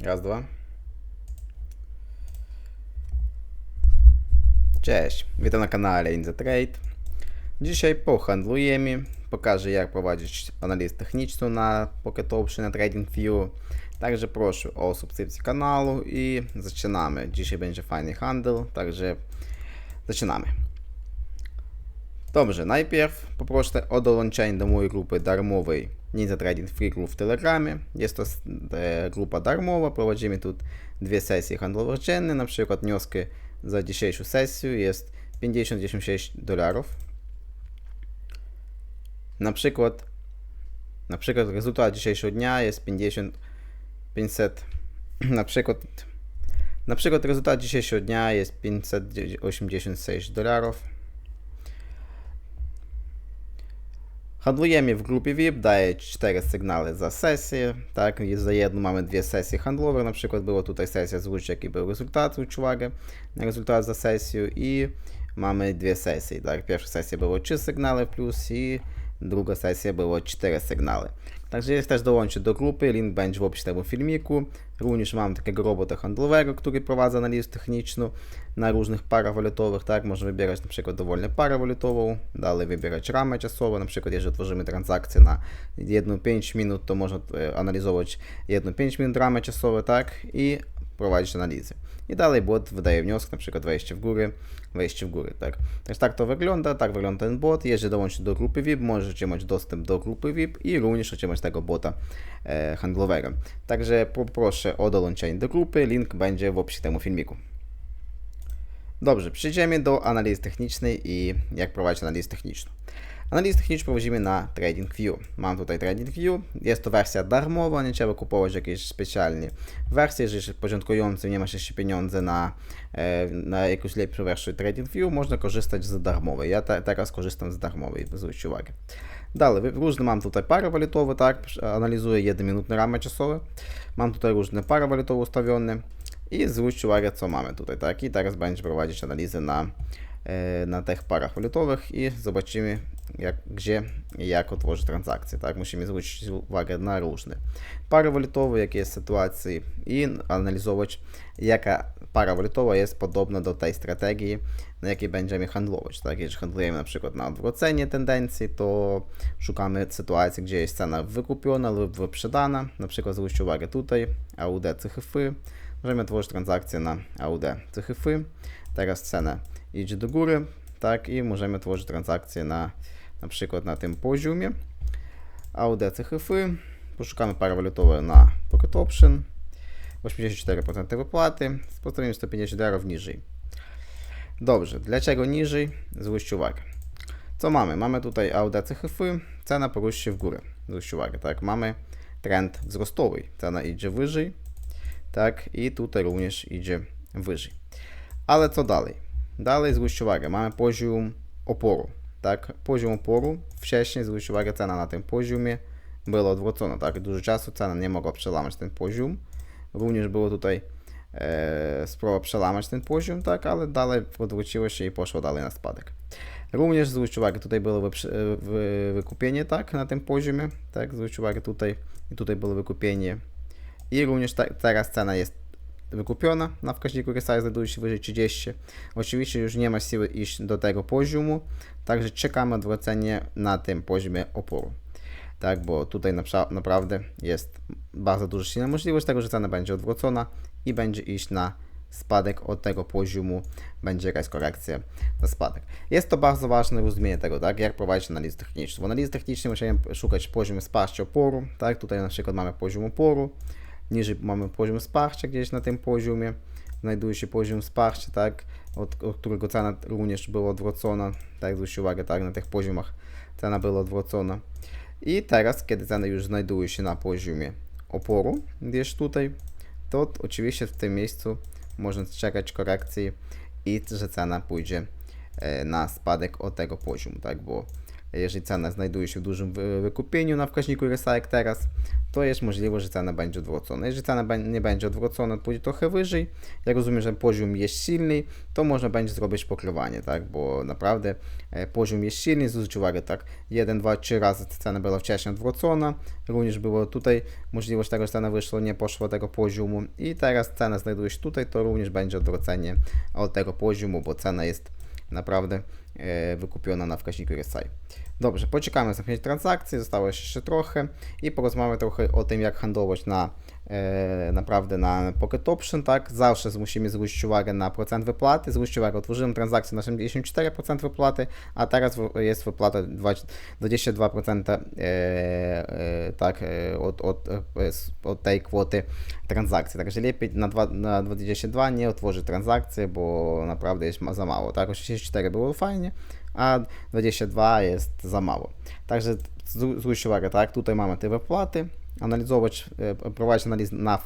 Raz, dwa. Cześć, witam na kanale In The Trade. Dzisiaj pohandlujemy, pokażę jak prowadzić analizę techniczną na Pocket Option na TradingView. Także proszę o subskrypcję kanału i zaczynamy. Dzisiaj będzie fajny handel, także zaczynamy. Dobrze, najpierw poproszę o dołączenie do mojej grupy darmowej Ninja Trading Free Group w Telegramie. Jest to e, grupa darmowa, prowadzimy tu dwie sesje handlowe dzienne, na przykład wnioski za dzisiejszą sesję jest 50-96 dolarów. Na przykład, na przykład rezultat dzisiejszego dnia jest 50 500 na przykład na przykład rezultat dzisiejszego dnia jest 586 dolarów. Handlujemy w grupie VIP, daje 4 sygnały za sesję, tak, i za jedną mamy dwie sesje handlowe, na przykład było tutaj sesja zwróć jaki był rezultat, zwróć uwagę rezultat za sesję i mamy dwie sesje, tak, pierwsza sesja było 3 sygnały plus i druga sesja było 4 sygnały. Także jest też dołączyć do grupy, link będzie w opisie tego filmiku. Również mam takiego robota handlowego, który prowadzi analizę techniczną na różnych parach walutowych, tak, można wybierać na przykład dowolnie parę walutową, dalej wybierać ramę czasową, na przykład jeżeli tworzymy transakcję na 1-5 minut, to można e, analizować 1-5 minut ramę czasowe, tak, i prowadzić analizę. I dalej bot wydaje wniosek, na przykład wejście w górę, wejście w górę, tak. Także tak to wygląda, tak wygląda ten bot. Jeżeli dołączyć do grupy VIP, możecie mieć dostęp do grupy VIP i również otrzymać tego bota e, handlowego. Także poproszę o dołączenie do grupy, link będzie w opisie temu filmiku. Dobrze, przejdziemy do analizy technicznej i jak prowadzić analizę techniczną. Analizę techniczną prowadzimy na TradingView. Mam tutaj TradingView, jest to wersja darmowa, nie trzeba kupować jakiejś specjalnie wersji, jeżeli początkujący nie masz jeszcze pieniądze na, e, na jakąś lepszą wersję TradingView, można korzystać z darmowej. Ja te, teraz korzystam z darmowej, zwróćcie uwagę. Dalej, różne mam tutaj pary walutowe, tak, analizuję 1 minutne ramy czasowe. Mam tutaj różne pary walutowe ustawione i zwróćcie uwagę, co mamy tutaj, tak, i teraz będzie prowadzić analizę na, e, na tych parach walutowych i zobaczymy, jak, gdzie i jak otworzyć transakcję. Tak? Musimy zwrócić uwagę na różne pary walutowe, jakie jest sytuacje i analizować, jaka para walutowa jest podobna do tej strategii, na jakiej będziemy handlować. Tak? Jeżeli handlujemy na przykład na odwrócenie tendencji, to szukamy sytuacji, gdzie jest cena wykupiona lub wyprzedana. Na przykład zwróćcie uwagę tutaj, AUD CHF. Możemy tworzyć transakcję na AUD CHF. Teraz cena idzie do góry, tak, i możemy tworzyć transakcję na na przykład na tym poziomie. AUD CHF, poszukamy pary walutowe na Pocket Option, 84% wypłaty, postawimy 150 dolarów niżej. Dobrze, dlaczego niżej? Zwróćcie uwagę. Co mamy? Mamy tutaj AUD CHF, cena porusza się w górę. Zwróćcie uwagę, tak, mamy trend wzrostowy, cena idzie wyżej, tak, i tutaj również idzie wyżej. Ale co dalej? Dalej zwróćcie uwagę, mamy poziom oporu tak, poziom oporu. Wcześniej, zwróć uwagę, cena na tym poziomie była odwrócona, tak, dużo czasu cena nie mogła przełamać ten poziom. Również było tutaj e, spróba przełamać ten poziom, tak, ale dalej odwróciło się i poszło dalej na spadek. Również zwróć uwagę, tutaj było wy, wykupienie, tak, na tym poziomie, tak, zwróć uwagę tutaj i tutaj było wykupienie. I również ta, teraz cena jest wykupiona na wskaźniku RSI znajduje się wyżej 30. Oczywiście już nie ma siły iść do tego poziomu, także czekamy odwrócenie na tym poziomie oporu. Tak, bo tutaj naprawdę jest bardzo duża silna możliwość tego, że cena będzie odwrócona i będzie iść na spadek od tego poziomu, będzie jakaś korekcja na spadek. Jest to bardzo ważne rozumienie tego, tak, jak prowadzić analizę techniczną. W analizie technicznej musimy szukać poziomu wsparcia oporu, tak, tutaj na przykład mamy poziom oporu, Niżej mamy poziom wsparcia gdzieś na tym poziomie. Znajduje się poziom wsparcia, tak, od, od którego cena również była odwrócona. Tak, zwróćcie uwagę, tak, na tych poziomach cena była odwrócona. I teraz, kiedy cena już znajduje się na poziomie oporu, gdzieś tutaj, to oczywiście w tym miejscu można czekać korekcji i że cena pójdzie e, na spadek od tego poziomu, tak, bo jeżeli cena znajduje się w dużym wy- wykupieniu na wskaźniku RSI jak teraz, to jest możliwe, że cena będzie odwrócona. Jeżeli cena nie będzie odwrócona, pójdzie trochę wyżej, ja rozumiem, że poziom jest silny, to można będzie zrobić pokrywanie, tak, bo naprawdę e, poziom jest silny, zwróć uwagę, tak, 1, 2, 3 razy cena była wcześniej odwrócona, również było tutaj możliwość tego, że cena wyszła, nie poszła tego poziomu. I teraz cena znajduje się tutaj, to również będzie odwrócenie od tego poziomu, bo cena jest naprawdę e, wykupiona na wskaźniku RSI. Dobrze, poczekamy na zamknięcie transakcji, zostało jeszcze trochę i porozmawiamy trochę o tym, jak handlować na naprawdę na Pocket Option, tak? Zawsze musimy zwrócić uwagę na procent wypłaty. Zwróćcie uwagę, otworzyłem transakcję na 74% wypłaty, a teraz jest wypłata 20 22% e, e, tak, e, od, od, e, od tej kwoty transakcji. Także lepiej na, dwa, na 22 nie otworzyć transakcji, bo naprawdę jest za mało. Tak, 84 było fajnie, a 22 jest za mało. Także zwró- zwróćcie uwagę, tak, tutaj mamy te wypłaty, analizować, e, prowadzić analiz na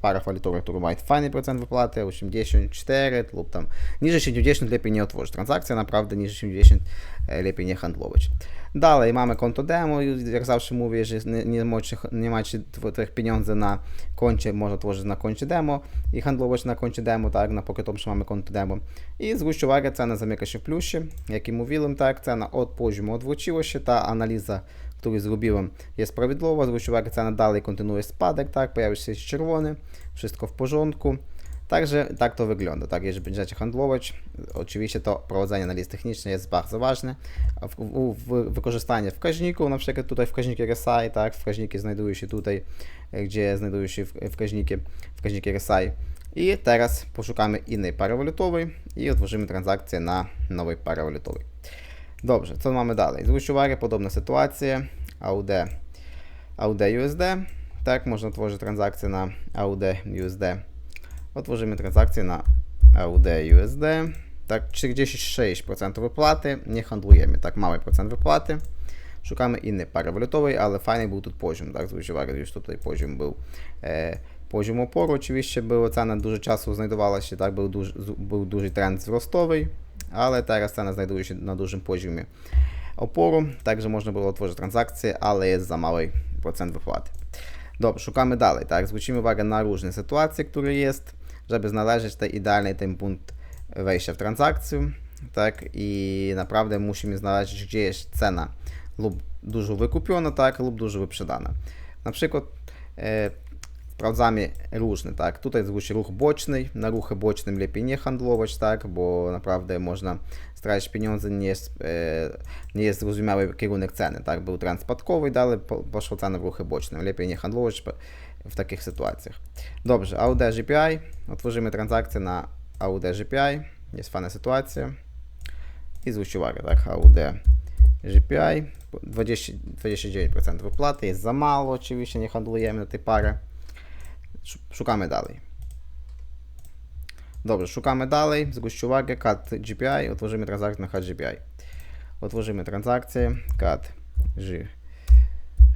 parach walutowych, które mają fajny procent wypłaty, 84 lub tam niżej 70 lepiej nie otworzyć transakcję, naprawdę niżej 70 e, lepiej nie handlować. Dalej mamy konto demo, i jak zawsze mówię, że nie, nie, macie, nie macie tw- tych pieniędzy na koncie, można tworzyć na koncie demo i handlować na koncie demo, tak, na Pocket Option mamy konto demo. I zwróćcie uwagę, cena zamyka się w plusie, jak i mówiłem, tak, cena od poziomu odwróciła się, ta analiza który zrobiłem, jest prawidłowa. Zwróćcie uwagę, cena dalej kontynuuje spadek, tak, pojawił się czerwony, wszystko w porządku. Także tak to wygląda, tak, jeżeli będziecie handlować, oczywiście to prowadzenie analiz technicznej jest bardzo ważne. W, w, w, wykorzystanie wskaźników, na przykład tutaj wskaźniki RSI, tak, wskaźniki znajdują się tutaj, e, gdzie znajdują się w- wskaźniki, wskaźniki RSI. I teraz poszukamy innej pary walutowej i otworzymy transakcję na nowej pary walutowej. Dobrze, co mamy dalej? Zwróćcie uwagę, podobna sytuacja. AUD, AUD USD. Tak, można otworzyć transakcję na AUD USD. Otworzymy transakcję na AUD USD. Tak, 46% wypłaty. Nie handlujemy, tak, mały procent wypłaty. Szukamy innej pary walutowej, ale fajny był tu poziom, tak, zwróćcie uwagę, już tutaj poziom był. E, poziom oporu oczywiście była cena dużo czasu znajdowała się, tak, był duży, był duży trend wzrostowy, ale teraz cena znajduje się na dużym poziomie oporu, także można było otworzyć transakcję, ale jest za mały procent wypłaty. Dobrze, szukamy dalej, tak, zwrócimy uwagę na różne sytuacje, które jest, żeby znaleźć ten idealny ten punkt wejścia w transakcję, tak, i naprawdę musimy znaleźć, gdzie jest cena lub dużo wykupiona, tak, lub dużo wyprzedana. Na przykład e, sprawdzamy różne, tak. Tutaj zwróć ruch boczny, na ruchy bocznym lepiej nie handlować, tak, bo naprawdę można stracić pieniądze, nie jest, e, nie jest zrozumiały kierunek ceny, tak. Był trend spadkowy, dalej po, poszła cena w ruchy bocznym, lepiej nie handlować w takich sytuacjach. Dobrze, AUD GPI, otworzymy transakcję na AUD GPI, jest fajna sytuacja i zwróćcie uwagę, tak, AUD GPI, 20, 29% wypłaty, jest za mało, oczywiście nie handlujemy na tej parze. Sz- Szukamy dalej. Dobrze, szukamy dalej. Zwróćcie uwagę, CAD GPI, otworzymy transakcję na CAD GPI. Otworzymy transakcję, CAD G,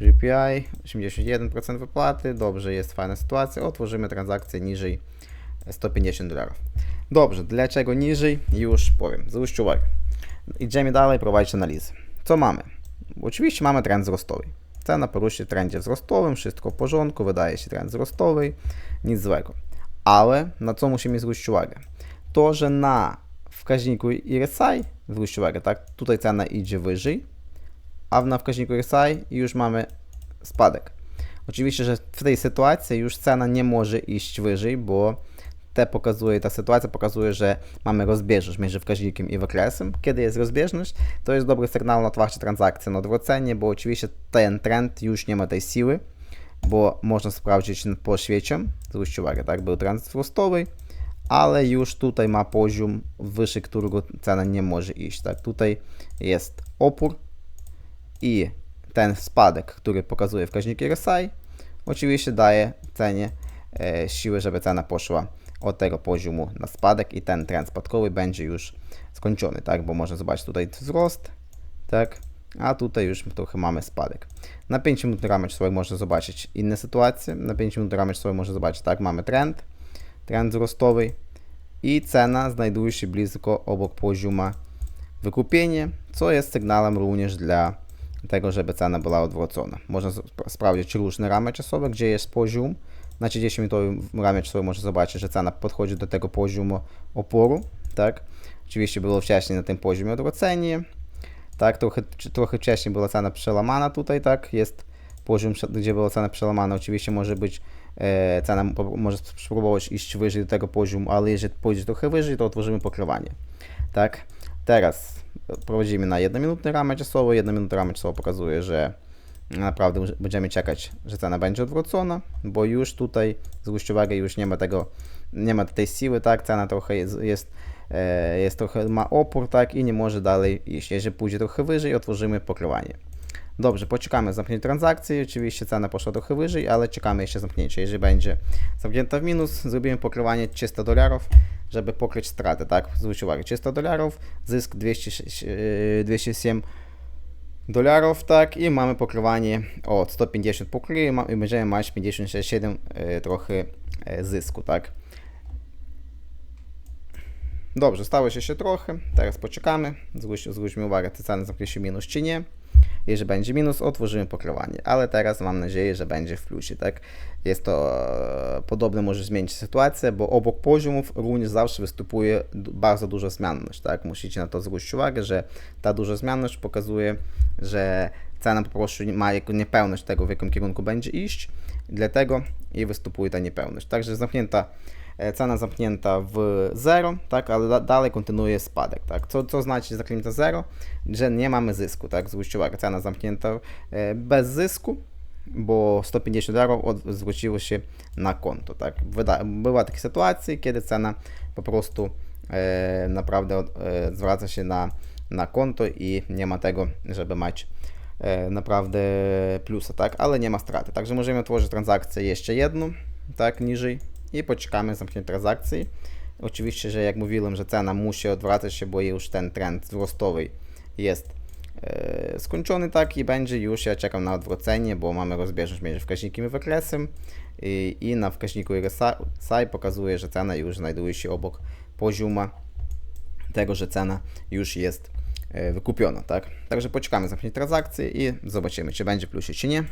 GPI, 81% wypłaty, dobrze, jest fajna sytuacja. Otworzymy transakcję niżej 150 dolarów. Dobrze, dlaczego niżej? Już powiem. Zwróćcie uwagę. Idziemy dalej, prowadzić analizę. Co mamy? Oczywiście mamy trend wzrostowy. Cena poruszyła w trendzie wzrostowym, wszystko w porządku, wydaje się trend wzrostowy, nic złego. Ale na co musimy zwrócić uwagę? To, że na wskaźniku RSI, zwróćcie uwagę, tak, tutaj cena idzie wyżej, a na wskaźniku RSI już mamy spadek. Oczywiście, że w tej sytuacji już cena nie może iść wyżej, bo te pokazuje, ta sytuacja pokazuje, że mamy rozbieżność między wskaźnikiem i wykresem. Kiedy jest rozbieżność, to jest dobry sygnał na otwarcie transakcji na odwrócenie, bo oczywiście ten trend już nie ma tej siły, bo można sprawdzić po świecie. Zwróćcie uwagę, tak, był trend wzrostowy, ale już tutaj ma poziom wyżej, którego cena nie może iść. Tak, tutaj jest opór i ten spadek, który pokazuje wskaźnik RSI, oczywiście daje cenie e, siły, żeby cena poszła od tego poziomu na spadek i ten trend spadkowy będzie już skończony, tak, bo można zobaczyć tutaj wzrost, tak, a tutaj już trochę mamy spadek. Na 5 minut ramy czasowej można zobaczyć inne sytuacje, na 5 minut ramy czasowej można zobaczyć, tak, mamy trend, trend wzrostowy i cena znajduje się blisko obok poziomu wykupienie, co jest sygnałem również dla tego, żeby cena była odwrócona. Można sprawdzić różne ramy czasowe, gdzie jest poziom. Na 30-minutowym ramie czasowym można zobaczyć, że cena podchodzi do tego poziomu oporu, tak? Oczywiście było wcześniej na tym poziomie odwrócenie, tak? Trochę, trochę wcześniej była cena przełamana tutaj, tak? Jest poziom, gdzie była cena przełamana. Oczywiście może być e, cena, może spróbować iść wyżej do tego poziomu, ale jeżeli pójdzie trochę wyżej, to otworzymy pokrywanie, tak? Teraz prowadzimy na jednominutne ramy czasowe. Jedna minuta ramy czasowa pokazuje, że naprawdę będziemy czekać, że cena będzie odwrócona, bo już tutaj zwróćcie uwagę, już nie ma tego, nie ma tej siły, tak, cena trochę jest, jest, e, jest trochę, ma opór, tak, i nie może dalej iść. Jeżeli pójdzie trochę wyżej, otworzymy pokrywanie. Dobrze, poczekamy zamknięcie transakcji. Oczywiście cena poszła trochę wyżej, ale czekamy jeszcze zamknięcie. Jeżeli będzie zamknięta w minus, zrobimy pokrywanie 300 dolarów, żeby pokryć stratę, tak? Zwróć uwagę, 300 dolarów, zysk 206, e, 207 dolarów, tak? I mamy pokrywanie od 150 pokryje i będziemy mieć 56,7 e, trochę e, zysku, tak? Dobrze, stało się jeszcze trochę. Teraz poczekamy. Zwróć, zwróćmy uwagę, czy cena zamknie się minus, czy nie. Jeżeli będzie minus, otworzymy pokrywanie. Ale teraz mam nadzieję, że będzie w plusie, tak? Jest to e, podobne, może zmienić sytuację, bo obok poziomów również zawsze występuje bardzo duża zmienność, tak? Musicie na to zwrócić uwagę, że ta duża zmienność pokazuje, że cena po prostu ma niepełność tego, w jakim kierunku będzie iść, dlatego i występuje ta niepełność. Także zamknięta cena zamknięta w 0, tak, ale da, dalej kontynuuje spadek, tak. Co, co znaczy zamknięta 0? Że nie mamy zysku, tak. Zwróćcie uwagę, cena zamknięta e, bez zysku, bo 150 dolarów zwróciło się na konto, tak. Była taka sytuacja, kiedy cena po prostu e, naprawdę e, zwraca się na, na konto i nie ma tego, żeby mieć e, naprawdę plusa, tak, ale nie ma straty. Także możemy otworzyć transakcję jeszcze jedną, tak, niżej i poczekamy zamknięcia transakcji. Oczywiście, że jak mówiłem, że cena musi odwracać się, bo już ten trend wzrostowy jest e, skończony, tak, i będzie już, ja czekam na odwrócenie, bo mamy rozbieżność między wskaźnikiem i wykresem i, i na wskaźniku RSI pokazuje, że cena już znajduje się obok poziomu tego, że cena już jest e, wykupiona, tak? Także poczekamy zamknięcie transakcji i zobaczymy, czy będzie plusie, czy nie.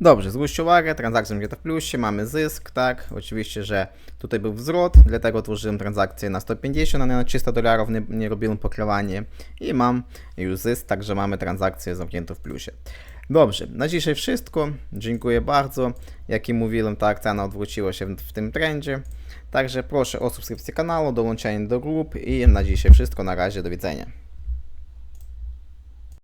Dobrze, zwróćcie uwagę, transakcja będzie w plusie, mamy zysk, tak, oczywiście, że tutaj był wzrost, dlatego otworzyłem transakcję na 150, a nie na 300 dolarów, nie, nie robiłem pokrywanie i mam już zysk, także mamy transakcję zamkniętą w plusie. Dobrze, na dzisiaj wszystko, dziękuję bardzo, jak i mówiłem, tak, cena odwróciła się w, w tym trendzie, także proszę o subskrypcję kanału, dołączenie do grup i na dzisiaj wszystko, na razie, do widzenia.